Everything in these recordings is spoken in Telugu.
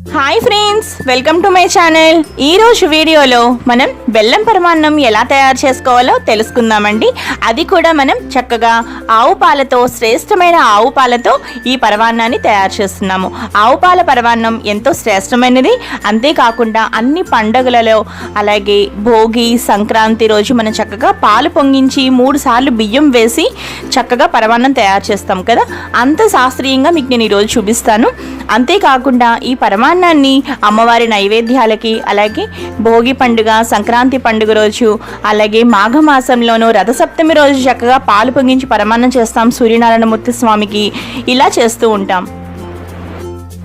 Hi friends welcome to my channel ఈ రోజు వీడియోలో మనం బెల్లం పరమాన్నం ఎలా తయారు చేసుకోవాలో తెలుసుకుందామండి. అది కూడా మనం చక్కగా ఆవు పాలతో శ్రేష్టమైన ఆవు పాలతో ఈ పరమాన్నాన్ని తయారు చేస్తున్నాము. ఆవు పాల పరమాన్నం ఎంతో శ్రేష్టమైనది. అంతేకాకుండా అన్ని పండగలలో అలాగే భోగి సంక్రాంతి రోజు మనం చక్కగా పాలు పొంగించి మూడు సార్లు బియ్యం వేసి చక్కగా పరమాన్నం తయారు చేస్తాం కదా. అంత శాస్త్రీయంగా మీకు నేను ఈరోజు చూపిస్తాను. అంతేకాకుండా ఈ పరమాన్నాన్ని అమ్మవారి నైవేద్యాలకి అలాగే భోగి పండుగ సంక్రాంతి పండుగ రోజు అలాగే మాఘమాసంలోనూ రథసప్తమి రోజు చక్కగా పాలు పొంగించి పరమాన్నం చేస్తాం సూర్యనారాయణమూర్తి స్వామికి. ఇలా చేస్తూ ఉంటాం.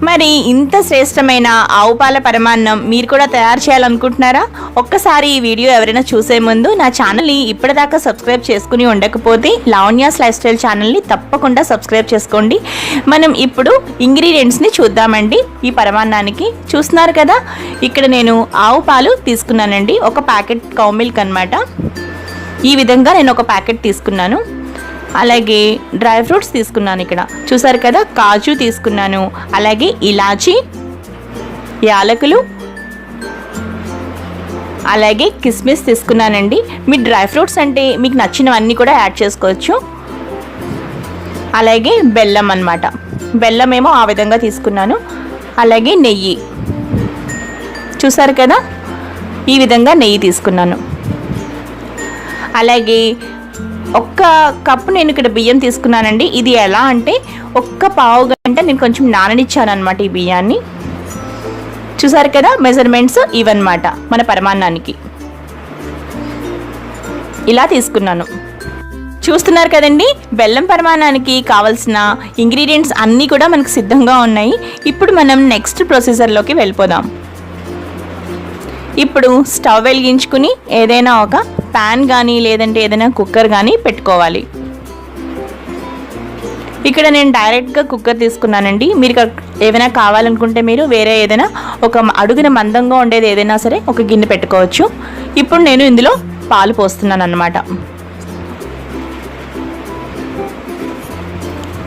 మరి ఇంత శ్రేష్టమైన ఆవు పాల పరమాన్నం మీరు కూడా తయారు చేయాలనుకుంటున్నారా? ఒక్కసారి ఈ వీడియో ఎవరైనా చూసే ముందు నా ఛానల్ని ఇప్పటిదాకా సబ్స్క్రైబ్ చేసుకుని ఉండకపోతే లావణ్యాస్ లైఫ్ స్టైల్ ఛానల్ని తప్పకుండా సబ్స్క్రైబ్ చేసుకోండి. మనం ఇప్పుడు ఇంగ్రీడియంట్స్ని చూద్దామండి. ఈ పరమాన్నానికి చూస్తున్నారు కదా? ఇక్కడ నేను ఆవు పాలు తీసుకున్నానండి. ఒక ప్యాకెట్ కౌ మిల్క్ అనమాట ఈ విధంగా నేను ఒక ప్యాకెట్ తీసుకున్నాను. అలాగే డ్రై ఫ్రూట్స్ తీసుకున్నాను ఇక్కడ. చూసారు కదా కాజు తీసుకున్నాను. అలాగే ఇలాచి యాలకులు అలాగే కిస్మిస్ తీసుకున్నానండి. మీ డ్రై ఫ్రూట్స్ అంటే మీకు నచ్చినవన్నీ కూడా యాడ్ చేసుకోవచ్చు. అలాగే బెల్లం అన్నమాట. బెల్లం ఏమో ఆ విధంగా తీసుకున్నాను. అలాగే నెయ్యి. చూసారు కదా ఈ విధంగా నెయ్యి తీసుకున్నాను. అలాగే ఒక్క కప్పు నేను ఇక్కడ బియ్యం తీసుకున్నానండి. ఇది ఎలా అంటే ఒక్క పావు గంట నేను కొంచెం నాననిచ్చాను అనమాట ఈ బియ్యాన్ని. చూసారు కదా మెజర్మెంట్స్ ఇవన్నమాట మన పరమాన్నానికి. ఇలా తీసుకున్నాను. చూస్తున్నారు కదండి బెల్లం పరిమాణానికి కావలసిన ఇంగ్రీడియంట్స్ అన్నీ కూడా మనకు సిద్ధంగా ఉన్నాయి. ఇప్పుడు మనం నెక్స్ట్ ప్రొసీజర్లోకి వెళ్ళిపోదాం. ఇప్పుడు స్టవ్ వెలిగించుకుని ఏదైనా ఒక ప్యాన్ కానీ లేదంటే ఏదైనా కుక్కర్ కానీ పెట్టుకోవాలి. ఇక్కడ నేను డైరెక్ట్గా కుక్కర్ తీసుకున్నానండి. మీరు ఏమైనా కావాలనుకుంటే మీరు వేరే ఏదైనా ఒక అడుగున మందంగా ఉండేది ఏదైనా సరే ఒక గిన్నె పెట్టుకోవచ్చు. ఇప్పుడు నేను ఇందులో పాలు పోస్తున్నాను అన్నమాట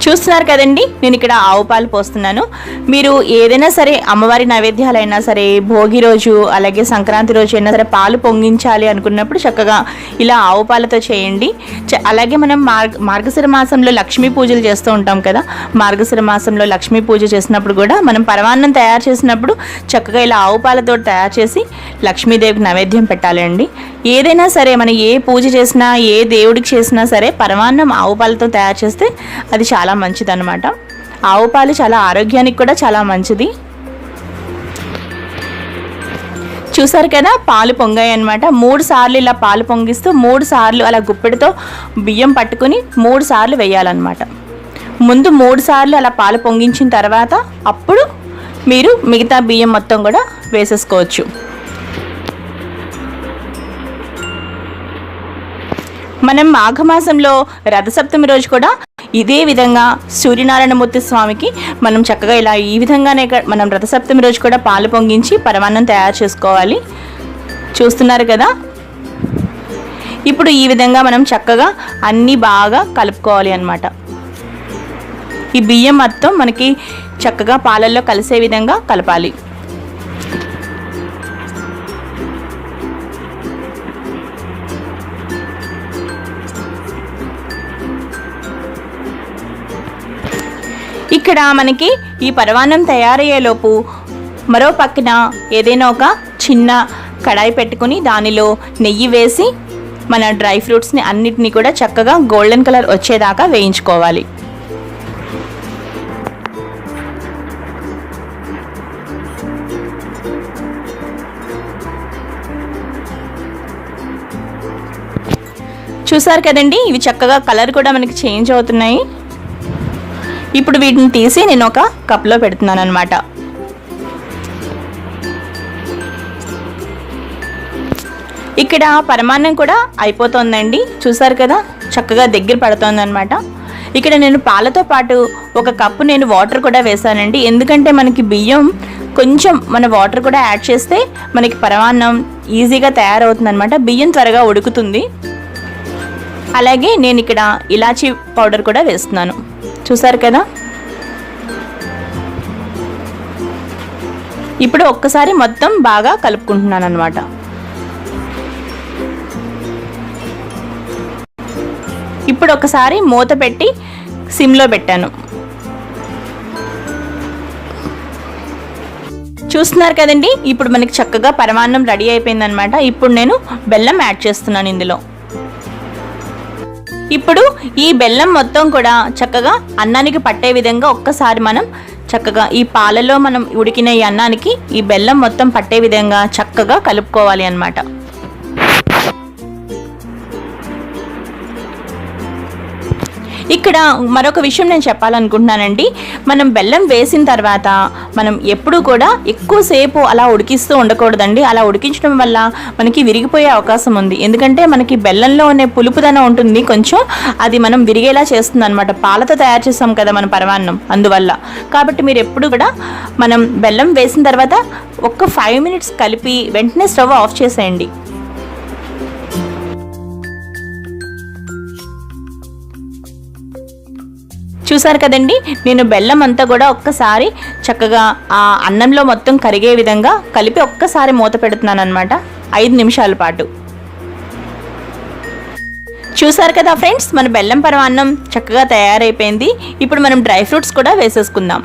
చూస్తున్నారు కదండి. నేను ఇక్కడ ఆవు పాలు పోస్తున్నాను. మీరు ఏదైనా సరే అమ్మవారి నైవేద్యాలైనా సరే భోగి రోజు అలాగే సంక్రాంతి రోజు అయినా సరే పాలు పొంగించాలి అనుకున్నప్పుడు చక్కగా ఇలా ఆవు పాలతో చేయండి. చ- అలాగే మనం మార్గ మార్గశిర మాసంలో లక్ష్మీ పూజలు చేస్తూ ఉంటాం కదా. మార్గశిర మాసంలో లక్ష్మీ పూజ చేసినప్పుడు కూడా మనం పరమాన్నం తయారు చేసినప్పుడు చక్కగా ఇలా ఆవు పాలతో తయారు చేసి లక్ష్మీదేవికి నైవేద్యం పెట్టాలండి. ఏదైనా సరే మనం ఏ పూజ చేసినా ఏ దేవుడికి చేసినా సరే పరమాన్నం ఆవు పాలతో తయారు చేస్తే అది చాలా మంచిదన్నమాట. ఆవు పాలు చాలా ఆరోగ్యానికి కూడా చాలా మంచిది. చూసారు కదా పాలు పొంగాయి అనమాట మూడు సార్లు ఇలా పాలు పొంగిస్తూ మూడు సార్లు అలా గుప్పెడితో బియ్యం పట్టుకుని మూడు సార్లు వేయాలన్నమాట. ముందు మూడు సార్లు అలా పాలు పొంగించిన తర్వాత అప్పుడు మీరు మిగతా బియ్యం మొత్తం కూడా వేసేసుకోవచ్చు. మనం మాఘమాసంలో రథసప్తమి రోజు కూడా ఇదే విధంగా సూర్యనారాయణమూర్తి స్వామికి మనం చక్కగా ఇలా ఈ విధంగానే మనం రథసప్తమి రోజు కూడా పాలు పొంగించి పరమాన్నం తయారు చేసుకోవాలి. చూస్తున్నారు కదా? ఇప్పుడు ఈ విధంగా మనం చక్కగా అన్నీ బాగా కలుపుకోవాలి అన్నమాట. ఈ బియ్యం మొత్తం మనకి చక్కగా పాలల్లో కలిసే విధంగా కలపాలి. ఇక్కడ మనకి ఈ పరవాన్నం తయారయ్యేలోపు మరో పక్కన ఏదైనా ఒక చిన్న కడాయి పెట్టుకుని దానిలో నెయ్యి వేసి మన డ్రై ఫ్రూట్స్ని అన్నిటినీ కూడా చక్కగా గోల్డెన్ కలర్ వచ్చేదాకా వేయించుకోవాలి. చూసారు కదండి? ఇవి చక్కగా కలర్ కూడా మనకి చేంజ్ అవుతున్నాయి. ఇప్పుడు వీటిని తీసి నేను ఒక కప్లో పెడుతున్నాను అనమాట ఇక్కడ పరమాన్నం కూడా అయిపోతుందండి. చూసారు కదా? చక్కగా దగ్గర పడుతుంది అనమాట ఇక్కడ నేను పాలతో పాటు ఒక కప్పు నేను వాటర్ కూడా వేసానండి ఎందుకంటే మనకి బియ్యం కొంచెం మన వాటర్ కూడా యాడ్ చేస్తే మనకి పరమాన్నం ఈజీగా తయారవుతుంది అనమాట బియ్యం త్వరగా ఉడుకుతుంది. అలాగే నేను ఇక్కడ ఇలాచీ పౌడర్ కూడా వేస్తున్నాను. చూసారు కదా? ఇప్పుడు ఒక్కసారి మొత్తం బాగా కలుపుకుంటున్నాను అనమాట ఇప్పుడు ఒకసారి మూత పెట్టి సిమ్లో పెట్టాను. చూస్తున్నారు కదండి? ఇప్పుడు మనకి చక్కగా పరమాన్నం రెడీ అయిపోయిందనమాట ఇప్పుడు నేను బెల్లం యాడ్ చేస్తున్నాను ఇందులో. ఇప్పుడు ఈ బెల్లం మొత్తం కూడా చక్కగా అన్నానికి పట్టే విధంగా ఒక్కసారి మనం చక్కగా ఈ పాలలో మనం ఉడికిన ఈ అన్నానికి ఈ బెల్లం మొత్తం పట్టే విధంగా చక్కగా కలుపుకోవాలి అన్నమాట. ఇక్కడ మరొక విషయం నేను చెప్పాలనుకుంటున్నానండి. మనం బెల్లం వేసిన తర్వాత మనం ఎప్పుడూ కూడా ఎక్కువసేపు అలా ఉడికిస్తూ ఉండకూడదండి. అలా ఉడికించడం వల్ల మనకి విరిగిపోయే అవకాశం ఉంది. ఎందుకంటే మనకి బెల్లంలో ఉండే పులుపుదనం ఉంటుంది. కొంచెం అది మనం విరిగేలా చేస్తుంది అనమాట పాలతో తయారు చేస్తాం కదా మన పరమాన్నం. అందువల్ల కాబట్టి మీరు ఎప్పుడు కూడా మనం బెల్లం వేసిన తర్వాత ఒక్క ఫైవ్ మినిట్స్ కలిపి వెంటనే స్టవ్ ఆఫ్ చేసేయండి. చూసారు కదండి? నేను బెల్లం అంతా కూడా ఒక్కసారి చక్కగా ఆ అన్నంలో మొత్తం కరిగే విధంగా కలిపి ఒక్కసారి మూత పెడుతున్నాను అనమాట ఐదు నిమిషాల పాటు. చూసారు కదా ఫ్రెండ్స్? మన బెల్లం పరమాన్నం చక్కగా తయారైపోయింది. ఇప్పుడు మనం డ్రై ఫ్రూట్స్ కూడా వేసేసుకుందాం.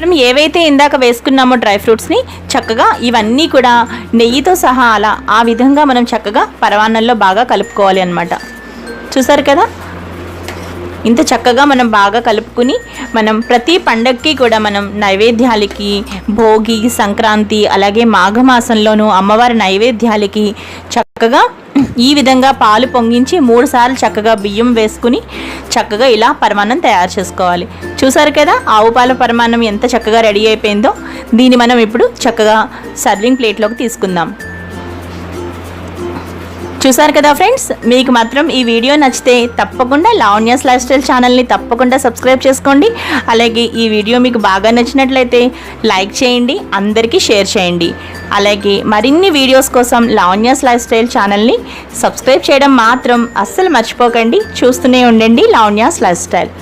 మనం ఏవైతే ఇందాక వేసుకున్నామో డ్రై ఫ్రూట్స్ని చక్కగా ఇవన్నీ కూడా నెయ్యితో సహా అలా ఆ విధంగా మనం చక్కగా పరవాన్నంలో బాగా కలుపుకోవాలి అనమాట చూసారు కదా? ఇంత చక్కగా మనం బాగా కలుపుకుని మనం ప్రతి పండగకి కూడా మనం నైవేద్యాలకి భోగి సంక్రాంతి అలాగే మాఘమాసంలోనూ అమ్మవారి నైవేద్యాలకి చక్కగా ఈ విధంగా పాలు పొంగించి మూడు సార్లు చక్కగా బియ్యం వేసుకుని చక్కగా ఇలా పరమాన్నం తయారు చేసుకోవాలి. చూసారు కదా ఆవు పాల పరమాన్నం ఎంత చక్కగా రెడీ అయిపోయిందో? దీన్ని మనం ఇప్పుడు చక్కగా సర్వింగ్ ప్లేట్లోకి తీసుకుందాం. చూసారు కదా ఫ్రెండ్స్? మీకు మాత్రం ఈ వీడియో నచ్చితే తప్పకుండా లావణ్యాస్ లైఫ్ స్టైల్ ఛానల్ని తప్పకుండా సబ్స్క్రైబ్ చేసుకోండి. అలాగే ఈ వీడియో మీకు బాగా నచ్చినట్లయితే లైక్ చేయండి అందరికీ షేర్ చేయండి. అలాగే మరిన్ని వీడియోస్ కోసం లావణ్యాస్ లైఫ్ స్టైల్ ఛానల్ని సబ్స్క్రైబ్ చేయడం మాత్రం అస్సలు మర్చిపోకండి. చూస్తూనే ఉండండి లావణ్యాస్ లైఫ్ స్టైల్